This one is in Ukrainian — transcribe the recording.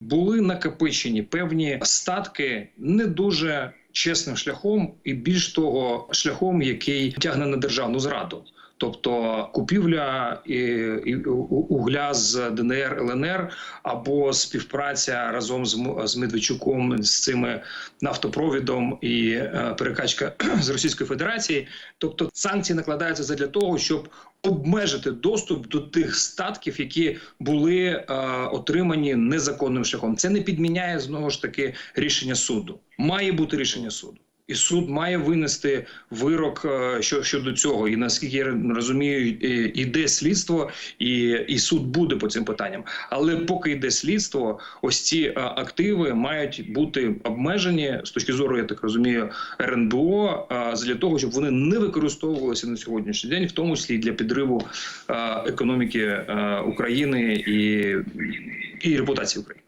були накопичені певні статки не дуже чесним шляхом, і більш того, шляхом, який тягне на державну зраду. Тобто купівля угля з ДНР ЛНР або співпраця разом з, з Медведчуком з цими нафтопровідом і е, перекачка з Російської Федерації. Тобто санкції накладаються задля того, щоб обмежити доступ до тих статків, які були е, отримані незаконним шляхом. Це не підміняє знову ж таки рішення суду. Має бути рішення суду. І суд має винести вирок е, щодо цього. І наскільки я розумію, іде слідство, і, і суд буде по цим питанням. Але поки йде слідство, ось ці е, активи мають бути обмежені з точки зору, я так розумію, РНБО е, для того, щоб вони не використовувалися на сьогоднішній день, в тому числі для підриву економіки України і, і репутації України.